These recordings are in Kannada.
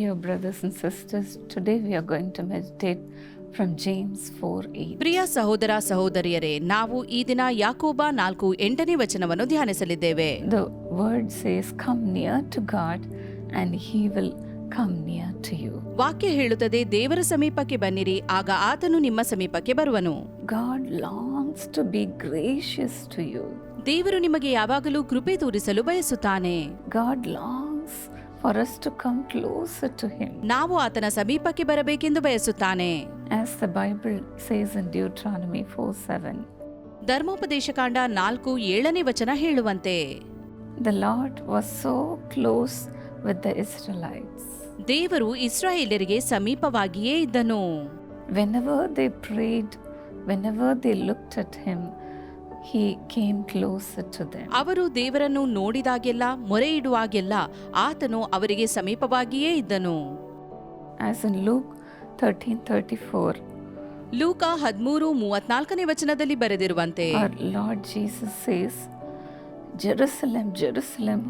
Dear brothers and sisters, today we are going to meditate from James 4 8. ಪ್ರಿಯ ಸಹೋದರ ಸಹೋದರಿಯರೇ ನಾವು ಈ ದಿನ ಯಾಕೋಬ ನಾಲ್ಕು ಎಂಟನೇ ವಚನವನ್ನು ಧ್ಯಾನಿಸಲಿದ್ದೇವೆ The word says, Come near to God, and He will come near to you. ವಾಕ್ಯ ಹೇಳುತ್ತದೆ ದೇವರ ಸಮೀಪಕ್ಕೆ ಬನ್ನಿರಿ ಆಗ ಆತನು ನಿಮ್ಮ ಸಮೀಪಕ್ಕೆ ಬರುವನು God longs to be gracious to you. ದೇವರು ನಿಮಗೆ ಯಾವಾಗಲೂ ಕೃಪೆ ತೋರಿಸಲು ಬಯಸುತ್ತಾನೆ God longs for us to come closer to Him. ನಾವು ಆತನ ಸಮೀಪಕ್ಕೆ ಬರಬೇಕೆಂದು ಬಯಸುತ್ತಾನೆ As the Bible says in Deuteronomy 4 7, ಧರ್ಮೋಪದೇಶಕಾಂಡ ನಾಲ್ಕು ಏಳನೇ ವಚನ ಹೇಳುವಂತೆ the Lord was so close with the Israelites. ದೇವರು ಇಸ್ರಾಯೇಲರಿಗೆ ಸಮೀಪವಾಗಿಯೇ ಇದ್ದನು Whenever they prayed, whenever they looked at Him, He came closer to them. ಅವರು ದೇವರನ್ನು ನೋಡಿದಾಗೆಲ್ಲ ಮೊರೆ ಇಡುವಾಗೆಲ್ಲ ಆತನು ಅವರಿಗೆ ಸಮೀಪವಾಗಿಯೇ ಇದ್ದನು As in Luke 13:34, ಲೂಕ ಹದಿಮೂರು ಮೂವತ್ನಾಲ್ಕನೇ ವಚನದಲ್ಲಿ ಬರೆದಿರುವಂತೆ Lord Jesus Jesus says, Jerusalem,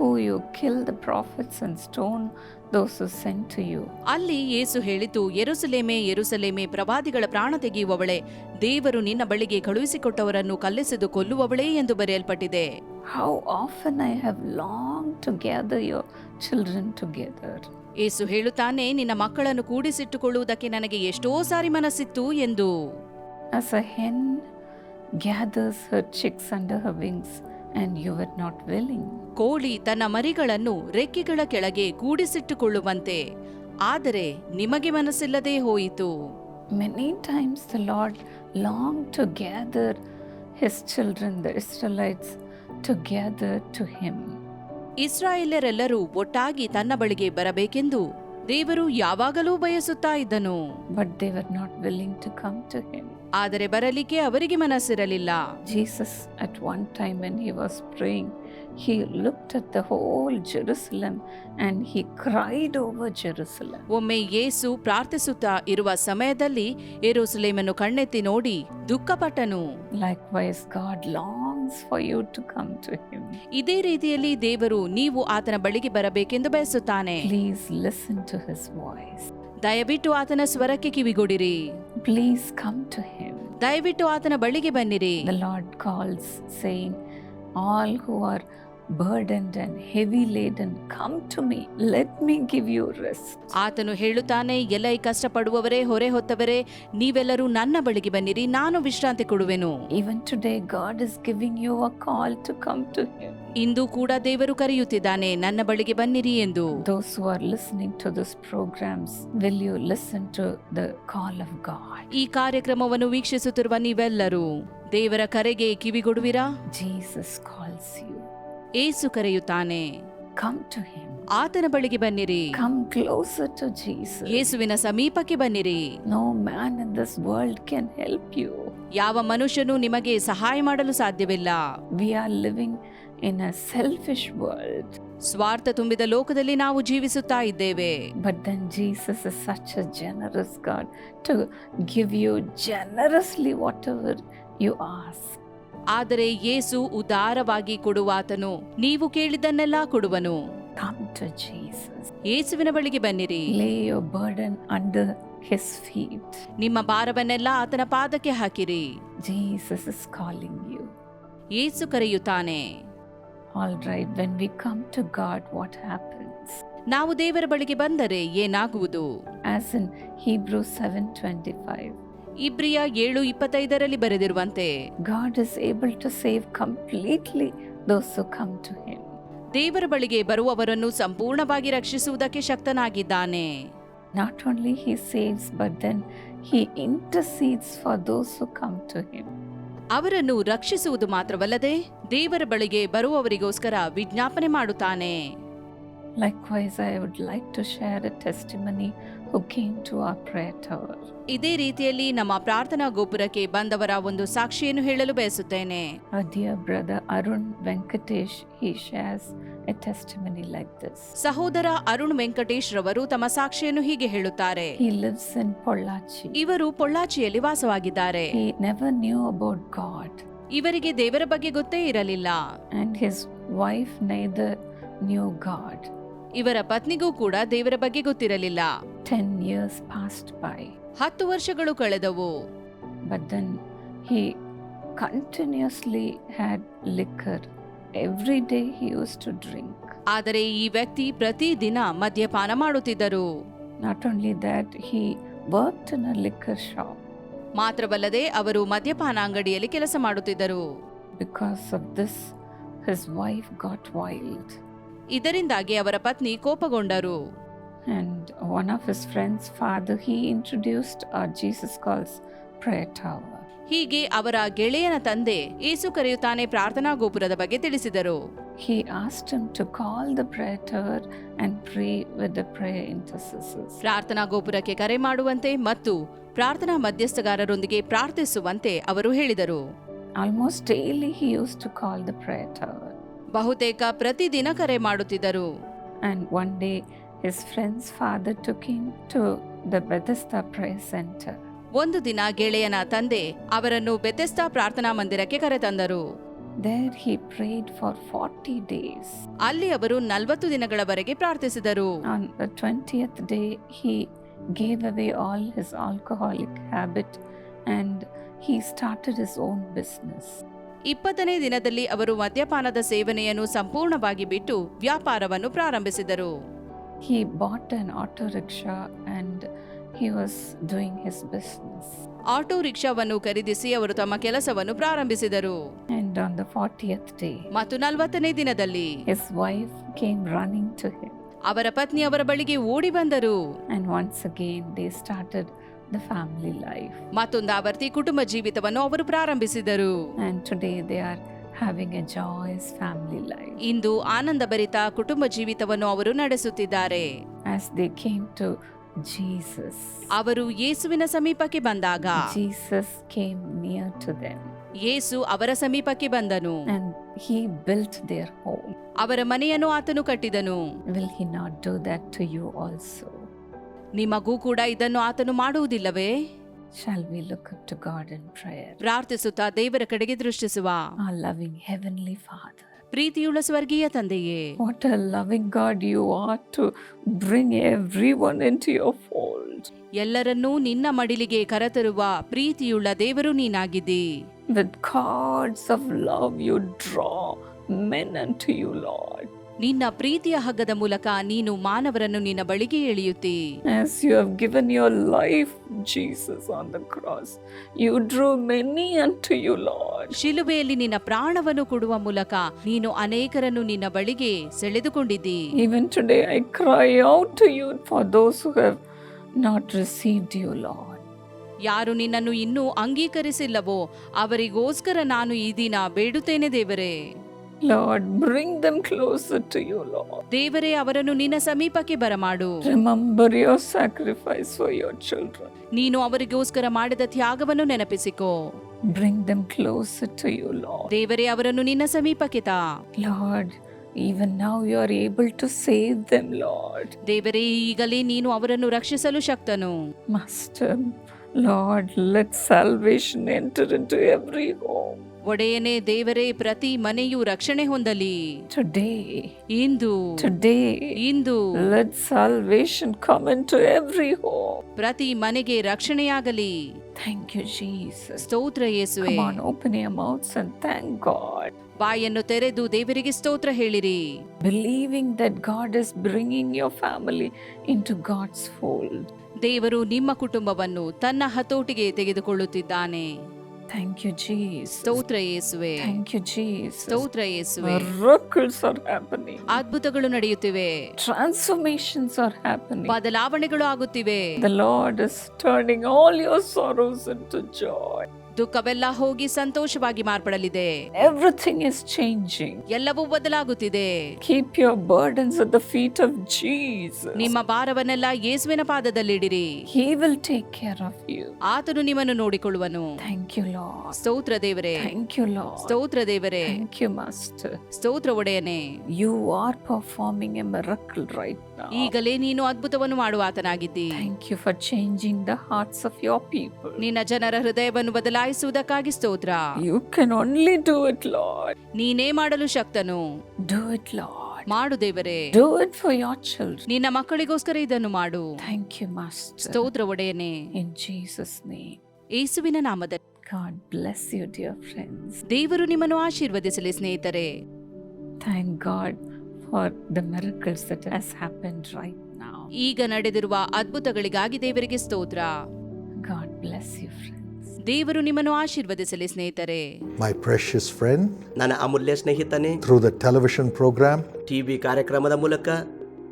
You kill the prophets and stone those who sent to you. ಅಲ್ಲಿ ಯೇಸು ಹೇಳಿತು ಎರುಸಲೇಮೆ ಎರುಸಲೇಮೆ ಪ್ರವಾದಿಗಳ ಪ್ರಾಣ ತೆಗೆಯುವವಳೆ ದೇವರು ನಿನ್ನ ಬಳಿಗೆ ಕಳುಹಿಸಿಕೊಟ್ಟವರನ್ನು ಕಲ್ಲೆಸೆದು ಕೊಲ್ಲುವವಳೇ ಎಂದು ಬರೆಯಲ್ಪಟ್ಟಿದೆ How often I have longed to gather your children together. ಯೇಸು ಹೇಳುತ್ತಾನೆ ನಿನ್ನ ಮಕ್ಕಳನ್ನು ಕೂಡಿಸಿಟ್ಟುಕೊಳ್ಳುವುದಕ್ಕೆ ನನಗೆ ಎಷ್ಟೋ ಸಾರಿ ಮನಸ್ಸಿತ್ತು ಎಂದು As a hen gathers her chicks under her wings, and you are not willing ಕೋಳಿ ತನ್ನ ಮರಿಗಳನ್ನು ರೆಕ್ಕೆಗಳ ಕೆಳಗೆ ಗೂಡಿಸಿಟ್ಟುಕೊಳ್ಳುವಂತೆ ಆದರೆ ನಿಮಗೆ ಮನಸ್ಸಿಲ್ಲದೆ ಹೋಯಿತು. Many times the Lord long to gather his children the Israelites to gather to him ಇಸ್ರಾಯೇಲರೆಲ್ಲರೂ ಒಟ್ಟಾಗಿ ತನ್ನ ಬಳಿಗೆ ಬರಬೇಕೆಂದು ದೇವರು ಯಾವಾಗಲೂ ಬಯಸುತ್ತಾ ಇದ್ದನು. But they were not willing to come to ಆದರೆ ಬರಲಿಕ್ಕೆ ಅವರಿಗೆ ಮನಸ್ಸಿರಲಿಲ್ಲ. Jesus at one time when he was praying he looked at the whole Jerusalem and he cried over Jerusalem ಒಮ್ಮೆ ಯೇಸು ಪ್ರಾರ್ಥಿಸುತ್ತಾ ಇರುವ ಸಮಯದಲ್ಲಿ ಯೆರೂಸಲೇಮನ್ನು ಕಣ್ಣೆತ್ತಿ ನೋಡಿ ದುಃಖಪಟ್ಟನು. Likewise God long longs for you to come to him. ಇದೇ ರೀತಿಯಲ್ಲಿ ದೇವರು ನೀವು ಆತನ ಬಳಿಗೆ ಬರಬೇಕೆಂದು ಬಯಸುತ್ತಾನೆ Please listen to his voice. ದಯವಿಟ್ಟು ಆತನ ಸ್ವರಕ್ಕೆ ಕಿವಿಗೊಡಿರಿ Please come to him. ದಯವಿಟ್ಟು ಆತನ ಬಳಿಗೆ ಬನ್ನಿರಿ The Lord calls, saying, All who are burdened and heavy laden come to me let me give you rest ಆತನು ಹೇಳುತ್ತಾನೆ ಎಲ್ಲ ಈ ಕಷ್ಟಪಡುವವರೇ ಹೊರೆ ಹೊತ್ತವರೇ ನೀವೆಲ್ಲರೂ ನನ್ನ ಬಳಿಗೆ ಬನ್ನಿರಿ ನಾನು ವಿಶ್ರಾಂತಿ ಕೊಡುವೆನು. Even today God is giving you a call to come to ಇಂದು ಕೂಡ ದೇವರು ಕರೆಯುತ್ತಿದ್ದಾನೆ ನನ್ನ ಬಳಿಗೆ ಬನ್ನಿರಿ ಎಂದು. Those who are to this programs will you listen to the call of God ಈ ಕಾರ್ಯಕ್ರಮವನ್ನು ವೀಕ್ಷಿಸುತ್ತಿರುವ ನೀವೆಲ್ಲರೂ ದೇವರ ಕರೆಗೆ ಕಿವಿಗೊಡುವಿರಾ? ಜೀಸಸ್ ಕಾಲ್ಸ್ ಯು ಏಸು ಕರೆಯುತ್ತಾನೆ. ಕಮ್ ಟು ಹಿಮ್ ಆತನ ಬಳಿಗೆ ಬನ್ನಿರಿ. ಕಮ್ ಕ್ಲೋಸ್ ಟು ಜೀಸ್ ಏಸುವಿನ ಸಮೀಪಕ್ಕೆ ಬನ್ನಿರಿ. No man in this world can help you ಯಾವ ಮನುಷ್ಯನು ನಿಮಗೆ ಸಹಾಯ ಮಾಡಲು ಸಾಧ್ಯವಿಲ್ಲ. We are living in a selfish world ಸ್ವಾರ್ಥ ತುಂಬಿದ ಲೋಕದಲ್ಲಿ ನಾವು ಜೀವಿಸುತ್ತಾ ಇದ್ದೇವೆ. But then Jesus is such a generous God to give you generously whatever you ask ಆದರೆ ಯೇಸು ಉದಾರವಾಗಿ ಕೊಡುವಾತನು ನೀವು ಕೇಳಿದನ್ನೆಲ್ಲ ಕೊಡುವನು. ಏಸುವಿನ ಬಳಿಗೆ ಬನ್ನಿರಿ. His feet. ನಿಮ್ಮ ಭಾರವನ್ನೆಲ್ಲ ಆತನ ಪಾದಕ್ಕೆ ಹಾಕಿರಿ. Jesus is calling you Yesu ಕರೆಯುತ್ತಾನೆ. All right when we come to God what happens ನಾವು ದೇವರ ಬಳಿಗೆ ಬಂದರೆ ಏನಾಗುವುದು? As in Hebrew seven twenty five ಇಬ್ರಿಯ ಏಳು ಇಪ್ಪತ್ತೈದರಲ್ಲಿ ಬರೆದಿರುವಂತೆ God is able to save completely those who come to him. ದೇವರ ಬಳಿಗೆ ಬರುವವರನ್ನು ಸಂಪೂರ್ಣವಾಗಿ ರಕ್ಷಿಸುವುದಕ್ಕೆ ಶಕ್ತನಾಗಿದ್ದಾನೆ Not only he saves, but then he intercedes for those who come to him. ಅವರನ್ನು ರಕ್ಷಿಸುವುದು ಮಾತ್ರವಲ್ಲದೆ ದೇವರ ಬಳಿಗೆ ಬರುವವರಿಗೋಸ್ಕರ ವಿಜ್ಞಾಪನೆ ಮಾಡುತ್ತಾನೆ Likewise, I would like to share a testimony ಇದೇ ರೀತಿಯಲ್ಲಿ ನಮ್ಮ ಪ್ರಾರ್ಥನಾ ಗೋಪುರಕ್ಕೆ ಬಂದವರ ಒಂದು ಸಾಕ್ಷಿಯನ್ನು ಹೇಳಲು ಬಯಸುತ್ತೇನೆ. ಅರುಣ್ ವೆಂಕಟೇಶ್ ಸಹೋದರ ಅರುಣ್ ವೆಂಕಟೇಶ್ ರವರು ತಮ್ಮ ಸಾಕ್ಷಿಯನ್ನು ಹೀಗೆ ಹೇಳುತ್ತಾರೆ. ಇವರು ಪೊಳ್ಳಾಚಿಯಲ್ಲಿ ವಾಸವಾಗಿದ್ದಾರೆ. ನ್ಯೂ ಅಬೌಟ್ ಗಾಡ್ ಇವರಿಗೆ ದೇವರ ಬಗ್ಗೆ ಗೊತ್ತೇ ಇರಲಿಲ್ಲ. ಇವರ ಪತ್ನಿಗೂ ಕೂಡ ದೇವರ ಬಗ್ಗೆ ಗೊತ್ತಿರಲಿಲ್ಲ. Ten years passed by, ಹತ್ತು ವರ್ಷಗಳು ಕಳೆದವು but then he continuously had liquor. Every day he used to drink. ಆದರೆ ಈ ವ್ಯಕ್ತಿ ಪ್ರತಿದಿನ ಮದ್ಯಪಾನ ಮಾಡುತ್ತಿದ್ದರು Not only that, he worked in a liquor shop. ಮಾತ್ರವಲ್ಲದೆ ಅವರು ಮದ್ಯಪಾನ ಅಂಗಡಿಯಲ್ಲಿ ಕೆಲಸ ಮಾಡುತ್ತಿದ್ದರು Because of this, his wife got wild. ಇದರಿಂದಾಗಿ ಅವರ ಪತ್ನಿ ಕೋಪಗೊಂಡರು And one of his friends' father, he introduced our Jesus calls prayer tower. ಹೀಗೆ ಅವರ ಗೆಳೆಯನ ತಂದೆ ಏಸು ಕರೆಯುತ್ತಾನೆ ಪ್ರಾರ್ಥನಾ ಗೋಪುರದ ಬಗ್ಗೆ ತಿಳಿಸಿದರು He asked him to call the prayer tower and pray with the prayer intercessors. ಪ್ರಾರ್ಥನಾ ಗೋಪುರಕ್ಕೆ ಕರೆ ಮಾಡುವಂತೆ ಮತ್ತು ಪ್ರಾರ್ಥನಾ ಮಧ್ಯಸ್ಥಗಾರರೊಂದಿಗೆ ಪ್ರಾರ್ಥಿಸುವಂತೆ ಅವರು ಹೇಳಿದರು Almost daily, he used to call the prayer tower. ಬಹುತೇಕ ಪ್ರತಿದಿನ ಕರೆ ಮಾಡುತ್ತಿದ್ದರು And one day, his friend's father took into the Bethesda prayer centre ಒಂದು ದಿನ ಗೆಳೆಯನ ತಂದೆ ಅವರನ್ನು ಬೆಥೆಸ್ತಾ ಪ್ರಾರ್ಥನಾ ಮಂದಿರಕ್ಕೆ ಕರೆತಂದರು. There he prayed for forty days ಅಲ್ಲಿ ಅವರು ನಲವತ್ತು ದಿನಗಳವರೆಗೆ ಪ್ರಾರ್ಥಿಸಿದರು. On the twentieth day he gave away all his alcoholic habit and he started his own business ಇಪ್ಪತ್ತನೇ ದಿನದಲ್ಲಿ ಅವರು ಮದ್ಯಪಾನದ ಸೇವನೆಯನ್ನು ಸಂಪೂರ್ಣವಾಗಿ ಬಿಟ್ಟು ವ್ಯಾಪಾರವನ್ನು ಪ್ರಾರಂಭಿಸಿದರು. He bought an auto rickshaw and he was doing his business. Auto ರಿಕ್ಷಾವನ್ನು ಖರೀದಿಸಿ ಅವರು ತಮ್ಮ ಕೆಲಸವನ್ನು ಪ್ರಾರಂಭಿಸಿದರು And on the 40th day, ಮತ್ತು ನಲವತ್ತನೇ ದಿನದಲ್ಲಿ his wife came running to him. ಅವರ ಪತ್ನಿ ಅವರ ಬಳಿಗೆ ಓಡಿ ಬಂದರು And once again, they started the family life. ಮತ್ತೊಂದು ಆವರ್ತಿ ಕುಟುಂಬ ಜೀವಿತವನ್ನು ಅವರು ಪ್ರಾರಂಭಿಸಿದರು And today, they are having a joyous family life ಇಂದು ಆನಂದ ಭರಿತ ಕುಟುಂಬ ಜೀವಿತವನ್ನು ಅವರು ನಡೆಸುತ್ತಿದ್ದಾರೆ. As they came to Jesus ಅವರು ಯೇಸುವಿನ ಸಮೀಪಕ್ಕೆ ಬಂದಾಗ Jesus came near to them ಯೇಸು ಅವರ ಸಮೀಪಕ್ಕೆ ಬಂದನು. ಹಿ ಬಿಲ್ಟ್ ದೇರ್ ಹೋಮ್ ಅವರ ಮನೆಯನ್ನು ಆತನು ಕಟ್ಟಿದನು. Will he not do that to you also ನಿಮಗೂ ಕೂಡ ಇದನ್ನು ಆತನು ಮಾಡುವುದಿಲ್ಲವೇ? Shall we look up to God in prayer? ಪ್ರಾರ್ಥಿಸುತ್ತಾ ದೇವರ ಕಡೆಗೆ ದೃಷ್ಟಿಸುವ Our loving Heavenly Father. ಪ್ರೀತಿಯುಳ್ಳ ಸ್ವರ್ಗೀಯ ತಂದೆಯೇ What a loving God you are to bring everyone into your fold. ಎಲ್ಲರನ್ನೂ ನಿನ್ನ ಮಡಿಲಿಗೆ ಕರೆತರುವ ಪ್ರೀತಿಯುಳ್ಳ ದೇವರು ನೀನಾಗಿದ್ದಿ With cords of love, you draw men unto you, Lord. ನಿನ್ನ ಪ್ರೀತಿಯ ಹಗ್ಗದ ಮೂಲಕ ನೀನು ಮಾನವರನ್ನು ನಿನ್ನ ಬಳಿಗೆ ಎಳೆಯುತ್ತಿ As you have given your life, Jesus, on the cross, you drew many unto you, Lord. ಶಿಲುಬೆಯಲ್ಲಿ ನಿನ್ನ ಪ್ರಾಣವನ್ನು ಕೊಡುವ ಮೂಲಕ ನೀನು ಅನೇಕರನ್ನು ನಿನ್ನ ಬಳಿಗೆ ಸೆಳೆದುಕೊಂಡಿದ್ದಿ Even today, I cry out to you for those who have not received you, Lord. ಯಾರು ನಿನ್ನನ್ನು ಇನ್ನೂ ಅಂಗೀಕರಿಸಿಲ್ಲವೋ ಅವರಿಗೋಸ್ಕರ ನಾನು ಈ ದಿನ ಬೇಡುತ್ತೇನೆ ದೇವರೇ Lord, bring them closer to you, Lord. ದೇವರೇ ಅವರನ್ನು ನಿನ್ನ ಸಮೀಪಕ್ಕೆ ಬರಮಾಡು Remember your sacrifice for your children. ನೀನು ಅವರಿಗೋಸ್ಕರ ಮಾಡಿದ ತ್ಯಾಗವನ್ನು ನೆನಪಿಸಿಕೋ Bring them closer to you, Lord. ದೇವರೇ ಅವರನ್ನು ನಿನ್ನ ಸಮೀಪಕ್ಕೆ ತಾ Lord, even now you are able to save them, Lord. ದೇವರೇ ಈಗಲೇ ನೀನು ಅವರನ್ನು ರಕ್ಷಿಸಲು ಶಕ್ತನು Master, Lord, let salvation enter into every home. ಒಡೆಯನೇ ದೇವರೇ ಪ್ರತಿ ಮನೆಯೂ ರಕ್ಷಣೆ ಹೊಂದಲಿ Today, ಇಂದು today, ಇಂದು let salvation come into every home. ಪ್ರತಿ ಮನೆಗೆ ರಕ್ಷಣೆಯಾಗಲಿ Thank you, Jesus. ಸ್ತೋತ್ರ ಯೇಸುವೆ Come on, open your mouths and thank God. ಬಾಯನ್ನು ತೆರೆದು ದೇವರಿಗೆ ಸ್ತೋತ್ರ ಹೇಳಿರಿ Believing that God is bringing your family into God's fold. ದೇವರು ನಿಮ್ಮ ಕುಟುಂಬವನ್ನು ತನ್ನ ಹತೋಟಿಗೆ ತೆಗೆದುಕೊಳ್ಳುತ್ತಿದ್ದಾನೆ Thank you, Jesus. ಸ್ತೋತ್ರ ಯೇಸುವೆ Thank you, Jesus. ಸ್ತೋತ್ರ ಯೇಸುವೆ Miracles are happening. ಅದ್ಭುತಗಳು ನಡೆಯುತ್ತಿವೆ Transformations are happening. ಬದಲಾವಣೆಗಳು ಆಗುತ್ತಿವೆ The Lord is turning all your sorrows into joy. ದುಃಖವೆಲ್ಲ ಹೋಗಿ ಸಂತೋಷವಾಗಿ ಮಾರ್ಪಡಲಿದೆ. ಎವ್ರಿಥಿಂಗ್ ಇಸ್ ಚೇಂಜಿಂಗ್ ಎಲ್ಲವೂ ಬದಲಾಗುತ್ತಿದೆ. Keep your burdens at the feet of Jesus ನಿಮ್ಮ ಭಾರವನ್ನೆಲ್ಲ ಯೇಸುವಿನ ಪಾದದಲ್ಲಿಡಿರಿ. He will take care of you ಆತನು ನಿಮ್ಮನ್ನು ನೋಡಿಕೊಳ್ಳುವನು. ಥ್ಯಾಂಕ್ ಯು ಲಾ ಸ್ತೋತ್ರ ದೇವರೇ. ಥ್ಯಾಂಕ್ ಯು ಲಾ ಸ್ತೋತ್ರ ದೇವರೇ. ಥ್ಯಾಂಕ್ ಯು ಮಾಸ್ಟರ್ ಸ್ತೋತ್ರ ಒಡೆಯನೆ. You are performing a miracle right ಈಗಲೇ ನೀನು ಅದ್ಭುತವನ್ನು ಮಾಡುವ ಆತನಾಗಿದ್ದೀನಿ thank you for changing the hearts of your people ನಿನ್ನ ಜನರ ಹೃದಯವನ್ನು ಬದಲಾಯಿಸಿ. ಬದಲಾಯಿಸುವುದಕ್ಕಾಗಿ ಸ್ತೋತ್ರ. You can only do it Lord ನೀನೇ ಮಾಡಲು ಶಕ್ತನು. ಡೂ ಇಟ್ ಲಾಡ್ ಮಾಡು ದೇವರೇ. Do it for your children ನಿನ್ನ ಮಕ್ಕಳಿಗೋಸ್ಕರ ಇದನ್ನು ಮಾಡು. ಥ್ಯಾಂಕ್ ಯು ಮಾಸ್ಟರ್ ಸ್ತೋತ್ರ ಒಡೆಯನೆ. ಇನ್ ಜೀಸಸ್ ನೇಮ್ ಯೇಸುವಿನ ನಾಮದ God bless you dear friends ದೇವರು ನಿಮ್ಮನ್ನು ಆಶೀರ್ವದಿಸಲಿ ಸ್ನೇಹಿತರೆ. Thank God for the miracles that has happened right ಈಗ ನಡೆದಿರುವ ಅದ್ಭುತಗಳಿಗಾಗಿ ದೇವರಿಗೆ ಸ್ತೋತ್ರ. ಗಾಡ್ ಬ್ಲೆಸ್ ಯು ಫ್ರೆಂಡ್ಸ್ ದೇವರು ನಿಮ್ಮನ್ನು ಆಶೀರ್ವದಿಸಲಿ ಸ್ನೇಹಿತರೆ My precious friend, ನನ್ನ ಅಮೂಲ್ಯ ಸ್ನೇಹಿತನೇ through the television program TV ಕಾರ್ಯಕ್ರಮದ ಮೂಲಕ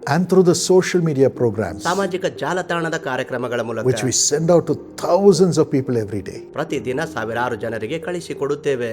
and through the social media programs, ಸಾಮಾಜಿಕ ಜಾಲತಾಣದ ಕಾರ್ಯಕ್ರಮಗಳ which we send out to thousands of people every day, ಪ್ರತಿದಿನ ಸಾವಿರಾರು ಜನರಿಗೆ ಕಳಿಸಿಕೊಡುತ್ತೇವೆ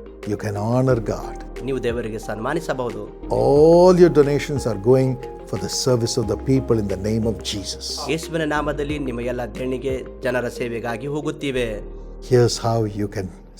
You can honor God. ನೀವು ದೇವರಿಗೆ ಸನ್ಮಾನಿಸಬಹುದು All your donations are going for the service of the people in the name of Jesus. ಯೇಸುವಿನ ನಾಮದಲ್ಲಿ ನಿಮ್ಮ ಎಲ್ಲ ದೇಣಿಗೆ ಜನರ ಸೇವೆಗಾಗಿ ಹೋಗುತ್ತಿವೆ Here's how you can